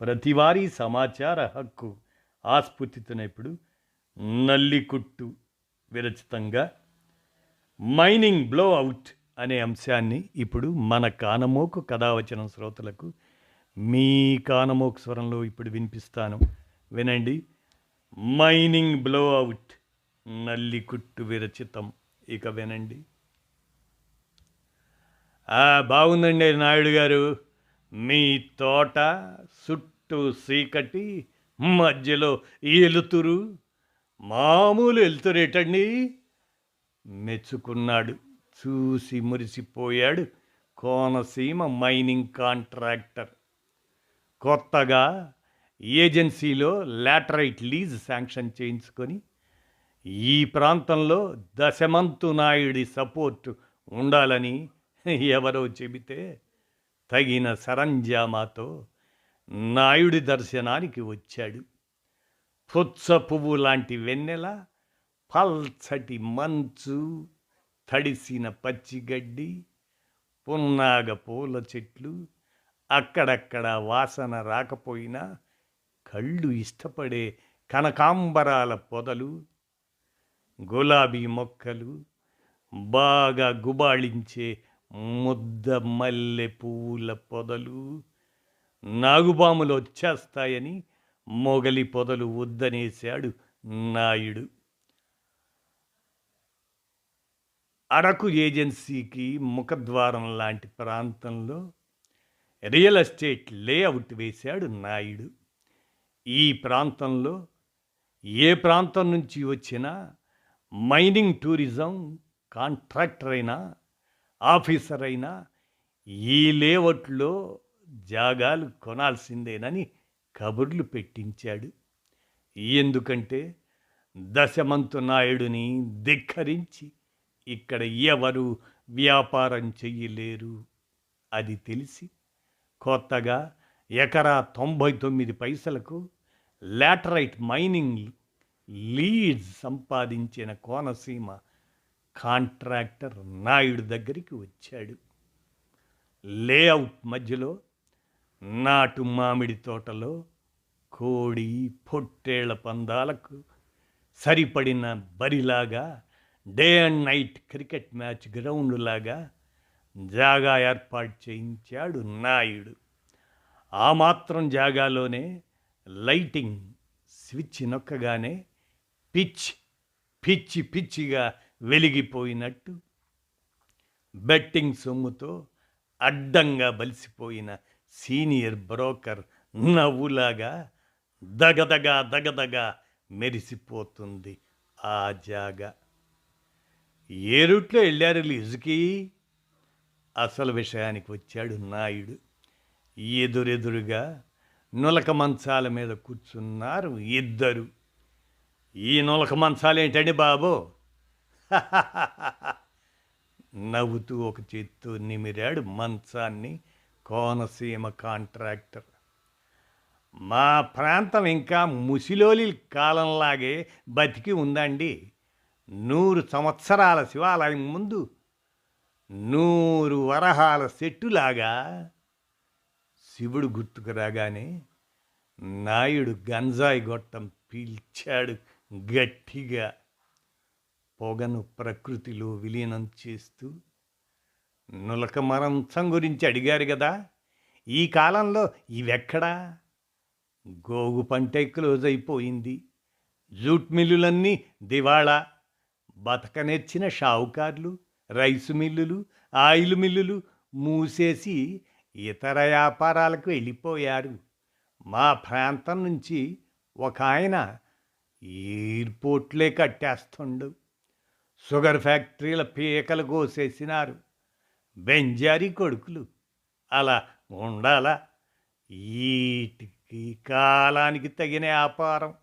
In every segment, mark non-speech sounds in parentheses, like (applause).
ప్రతివారీ సమాచార హక్కు ఆస్ఫూర్తితోనేప్పుడు నల్లికుట్టు విరచితంగా మైనింగ్ బ్లో అవుట్ అనే అంశాన్ని ఇప్పుడు మన కానమోకు కథావచనం శ్రోతలకు మీ కానమోకు స్వరంలో ఇప్పుడు వినిపిస్తాను. వినండి. మైనింగ్ బ్లో అవుట్ నల్లికుట్టు విరచితం. ఇక వినండి. బాగుందండి నాయుడు గారు మీ తోట చుట్టూ చీకటి మధ్యలో ఎలుతురు మామూలు ఎలుతురేటండి మెచ్చుకున్నాడు చూసి మురిసిపోయాడు కోనసీమ మైనింగ్ కాంట్రాక్టర్. కొత్తగా ఏజెన్సీలో లాటరైట్ లీజ్ శాంక్షన్ చేయించుకొని ఈ ప్రాంతంలో దశమంతు నాయుడి సపోర్టు ఉండాలని ఎవరో చెబితే తగిన సరంజామాతో నాయుడి దర్శనానికి వచ్చాడు. పుచ్చ పువ్వు లాంటి వెన్నెల పల్చటి మంచు తడిసిన పచ్చిగడ్డి పున్నాగ పూల చెట్లు అక్కడక్కడ వాసన రాకపోయినా కళ్ళు ఇష్టపడే కనకాంబరాల పొదలు గులాబీ మొక్కలు బాగా గుబాళించే ముద్ద మల్లె పువ్వుల పొదలు నాగుబాములు వచ్చేస్తాయని మొగలి పొదలు వద్దనేశాడు నాయుడు. అరకు ఏజెన్సీకి ముఖద్వారం లాంటి ప్రాంతంలో రియల్ ఎస్టేట్ లేఅవుట్ వేశాడు నాయుడు. ఈ ప్రాంతంలో ఏ ప్రాంతం నుంచి వచ్చినా మైనింగ్ టూరిజం కాంట్రాక్టర్ అయినా ఆఫీసర్ అయినా ఈ లేఅవుట్లో జాగాలు కొనాల్సిందేనని కబుర్లు పెట్టించాడు. ఎందుకంటే దశమంతు నాయుడిని ధిక్కరించి ఇక్కడ ఎవరు వ్యాపారం చెయ్యలేరు అది తెలిసి కొత్తగా ఎకరా తొంభై తొమ్మిది పైసలకు లాటరైట్ మైనింగ్ లీడ్స్ సంపాదించిన కోనసీమ కాంట్రాక్టర్ నాయుడు దగ్గరికి వచ్చాడు. లేఅవుట్ మధ్యలో నాటు మామిడి తోటలో కోడి పొట్టేళ్ళ పందాలకు సరిపడిన బరిలాగా day and night cricket match గ్రౌండ్లాగా జాగా ఏర్పాటు చేయించాడు నాయుడు. ఆ మాత్రం జాగాలోనే లైటింగ్ స్విచ్ నొక్కగానే పిచ్ పిచ్చి పిచ్చిగా వెలిగిపోయినట్టు బెట్టింగ్ సొమ్ముతో అడ్డంగా బలిసిపోయిన సీనియర్ బ్రోకర్ నవ్వులాగా దగదగా దగదగా మెరిసిపోతుంది ఆ జాగా. ఏ రూట్లో వెళ్ళారు లిజుకి? అసలు విషయానికి వచ్చాడు నాయుడు. ఎదురెదురుగా నులక మంచాల మీద కూర్చున్నారు ఇద్దరు. ఈ నులక మంచాలు ఏంటండి బాబో? (laughs) నవ్వుతూ ఒక చేత్తో నిమిరాడు మంచాన్ని కోనసీమ కాంట్రాక్టర్. మా ప్రాంతం ఇంకా ముసిలోలి కాలంలాగే బతికి ఉందండి. నూరు సంవత్సరాల శివాలయం ముందు నూరు వరహాల చెట్టులాగా శివుడు గుర్తుకు రాగానే నాయుడు గంజాయి గొట్టం పీల్చాడు గట్టిగా. పొగను ప్రకృతిలో విలీనం చేస్తూ నులక మరంచం గురించి అడిగారు కదా ఈ కాలంలో ఇవెక్కడా? గోగు పంటే క్లోజ్ అయిపోయింది. జూట్ మిల్లులన్నీ దివాళా. బతకనెచ్చిన షావుకార్లు రైసు మిల్లులు ఆయిల్ మిల్లులు మూసేసి ఇతర వ్యాపారాలకు వెళ్ళిపోయారు. మా ప్రాంతం నుంచి ఒక ఆయన ఎయిర్పోర్ట్లే కట్టేస్తుండు. షుగర్ ఫ్యాక్టరీల పీకలు కోసేసినారు. బెంజారీ కొడుకులు. అలా ఉండాలా? ఈటికి కాలానికి తగిన వ్యాపారం.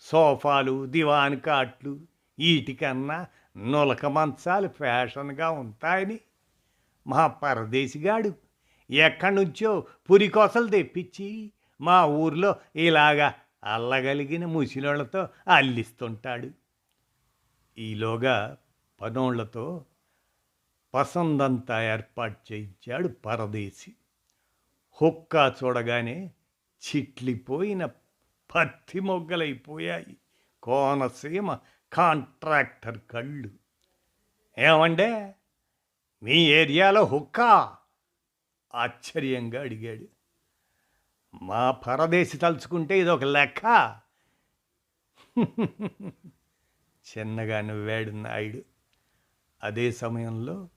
సోఫాలు దివాన్ కాట్లు వీటికన్నా నులక మంచాలు ఫ్యాషన్గా ఉంటాయని. మా పరదేశిగాడు ఎక్కడి నుంచో పురికోసలు తెప్పించి మా ఊర్లో ఇలాగా అల్లగలిగిన ముసిలోళ్ళతో అల్లిస్తుంటాడు. ఈలోగా పనోళ్ళతో పసందంతా ఏర్పాటు చేయించాడు పరదేశి. హుక్కా చూడగానే చిట్లిపోయిన పత్తి మొగ్గలైపోయాయి. కోనసీమ కాంట్రాక్టర్ కళ్ళు. ఏమండే? మీ ఏరియాలో హుక్కా? ఆశ్చర్యంగా అడిగాడు. మా పరదేశి తలుచుకుంటే ఇది ఒక లెక్క. చిన్నగా నవ్వాడు నాయుడు అదే సమయంలో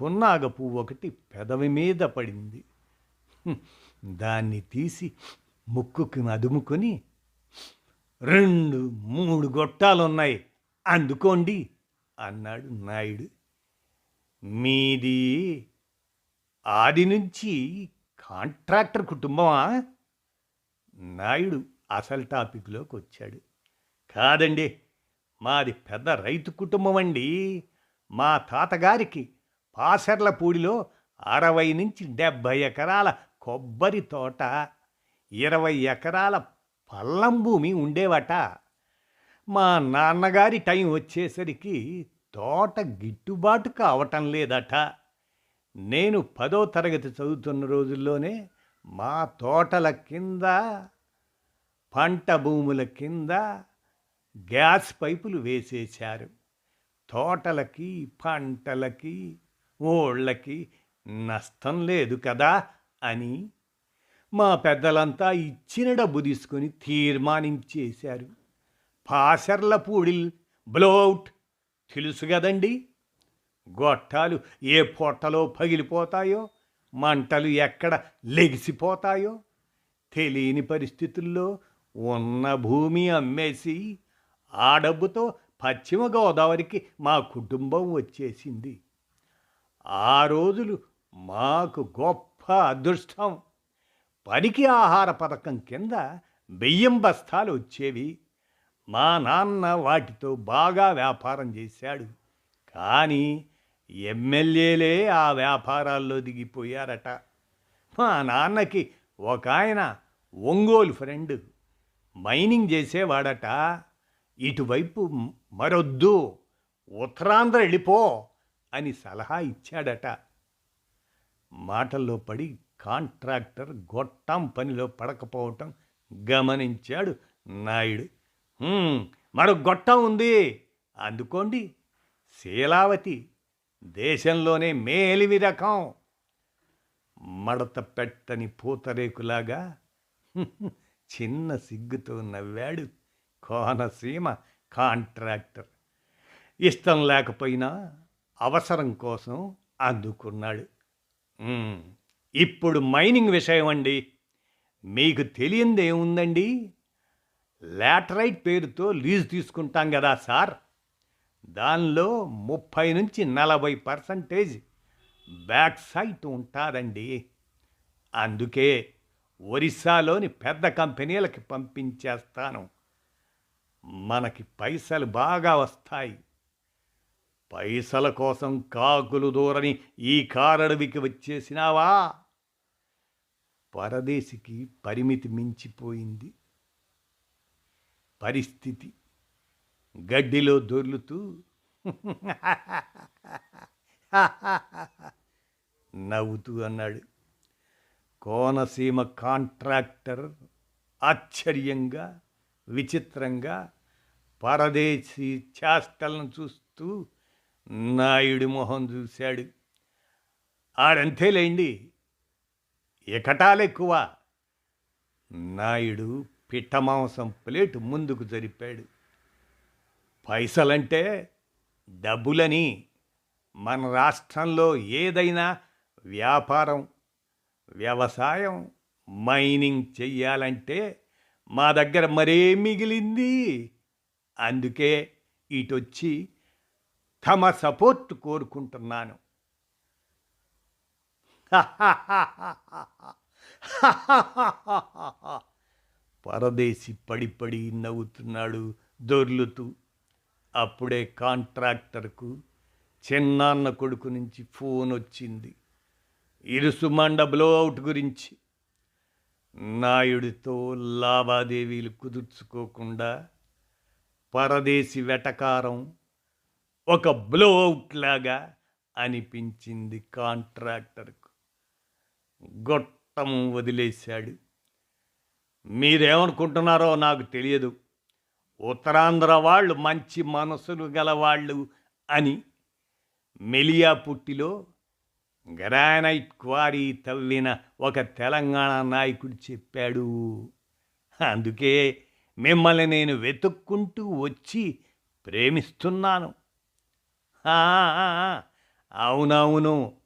పున్నాగ పువ్వు ఒకటి పెదవి మీద పడింది. దాన్ని తీసి ముక్కుకి అదుముకొని రెండు మూడు గొట్టాలున్నాయి అందుకోండి అన్నాడు నాయుడు. మీది ఆది నుంచి కాంట్రాక్టర్ కుటుంబమా? నాయుడు అసలు టాపిక్లోకి వచ్చాడు కాదండి మాది పెద్ద రైతు కుటుంబం అండి మా తాతగారికి పాసర్లపూడిలో అరవై నుంచి డెబ్భై ఎకరాల కొబ్బరి తోట ఇరవై ఎకరాల పల్లం భూమి ఉండేవట. మా నాన్నగారి టైం వచ్చేసరికి తోట గిట్టుబాటు కావటం లేదట. నేను పదో తరగతి చదువుతున్న రోజుల్లోనే మా తోటల కింద పంట భూముల కింద గ్యాస్ పైపులు వేసేశారు. తోటలకి పంటలకి ఓళ్ళకి నష్టం లేదు కదా అని మా పెద్దలంతా ఇచ్చిన డబ్బు తీసుకొని తీర్మానించేశారు. పాసర్ల పూడిల్ బ్లౌట్. తెలుసు కదండి? గొట్టాలు ఏ పొట్టలో పగిలిపోతాయో మంటలు ఎక్కడ లెగిసిపోతాయో తెలియని పరిస్థితుల్లో ఉన్న భూమి అమ్మేసి ఆ డబ్బుతో పశ్చిమ గోదావరికి మా కుటుంబం వచ్చేసింది. ఆ రోజులు మాకు గొప్ప అదృష్టం. పనికి ఆహార పథకం కింద బియ్యం బస్తాలు వచ్చేవి. మా నాన్న వాటితో బాగా వ్యాపారం చేశాడు. కానీ ఎమ్మెల్యేలే ఆ వ్యాపారాల్లో దిగిపోయారట. మా నాన్నకి ఒక ఆయన ఒంగోలు ఫ్రెండ్. మైనింగ్ చేసేవాడట. ఇటువైపు మరొద్దు ఉత్తరాంధ్ర వెళ్ళిపో అని సలహా ఇచ్చాడట. మాటల్లో పడి కాంట్రాక్టర్ గొట్టం పనిలో పడకపోవటం గమనించాడు నాయుడు. "హ్మ్, మరో గొట్టం ఉంది. అందుకోండి. శీలావతి దేశంలోనే మేలివి రకం. మడత పెట్టని పూతరేకులాగా (laughs) చిన్న సిగ్గుతో నవ్వాడు కోనసీమ కాంట్రాక్టర్. ఇష్టం లేకపోయినా అవసరం కోసం అందుకున్నాడు. ఇప్పుడు మైనింగ్ విషయం అండి. మీకు తెలియంది ఏముందండి లాటరైట్ పేరుతో లీజ్ తీసుకుంటాం కదా సార్. దానిలో ముప్పై నుంచి నలభై పర్సంటేజ్ బ్యాక్ సైట్ ఉంటుందండి. అందుకే ఒరిస్సాలోని పెద్ద కంపెనీలకి పంపించేస్తాను. మనకి పైసలు బాగా వస్తాయి. పైసల కోసం కాకులు దూరని ఈ కారడవికి వచ్చేసినావా? పరదేశికి పరిమితి మించిపోయింది. పరిస్థితి గడ్డిలో దొర్లుతూ (laughs) నవ్వుతూ అన్నాడు. కోనసీమ కాంట్రాక్టర్ ఆశ్చర్యంగా విచిత్రంగా పరదేశీ చేష్టలను చూస్తూ నాయుడి మొహం చూశాడు. ఆడంతేలేండి ఎకటాలెక్కువ నాయుడు పిట్టమాంసం ప్లేటు ముందుకు జరిపాడు. పైసలంటే డబ్బులని. మన రాష్ట్రంలో ఏదైనా వ్యాపారం వ్యవసాయం మైనింగ్ చెయ్యాలంటే మా దగ్గర మరే మిగిలింది? అందుకే ఇటొచ్చి తమ సపోర్ట్ కోరుకుంటున్నాను. పరదేశి పడిపడి నవ్వుతున్నాడు దొర్లుతూ. అప్పుడే కాంట్రాక్టర్కు చిన్నాన్న కొడుకు నుంచి ఫోన్ వచ్చింది ఇరుసుమండ బ్లోఅవుట్ గురించి. నాయుడితో లావాదేవీలు కుదుర్చుకోకుండా పరదేశి వెటకారం. ఒక బ్లోఅవుట్ లాగా అనిపించింది కాంట్రాక్టర్కు. గొట్టం వదిలేశాడు. మీరేమనుకుంటున్నారో నాకు తెలియదు. ఉత్తరాంధ్ర వాళ్ళు మంచి మనసులు గలవాళ్ళు అని మెలియాపుట్టిలో గ్రానైట్ క్వారీ తవ్విన ఒక తెలంగాణ నాయకుడు చెప్పాడు. అందుకే మిమ్మల్ని నేను వెతుక్కుంటూ వచ్చి ప్రేమిస్తున్నాను. అవునవును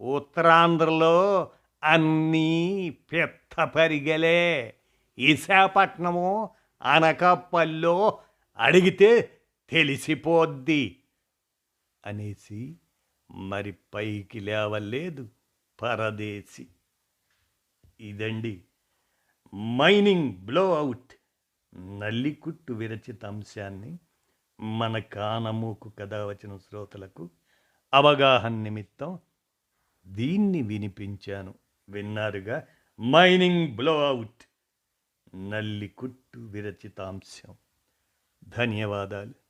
ఉత్తరాంధ్రలో అన్నీ పెత్త పరిగలే విశాఖపట్నము అనకాపల్లో అడిగితే తెలిసిపోద్ది అనేసి మరి పైకి లేవలేదు పరదేశి. ఇదండి మైనింగ్ బ్లో అవుట్ నల్లికుట్టు విరచిత అంశాన్ని మన కానమూకు కథ వచ్చిన శ్రోతలకు అవగాహన నిమిత్తం దీన్ని వినిపించాను. విన్నారుగా? మైనింగ్ బ్లో అవుట్ నల్లికుట్టు విరచితాంశం ధన్యవాదాలు.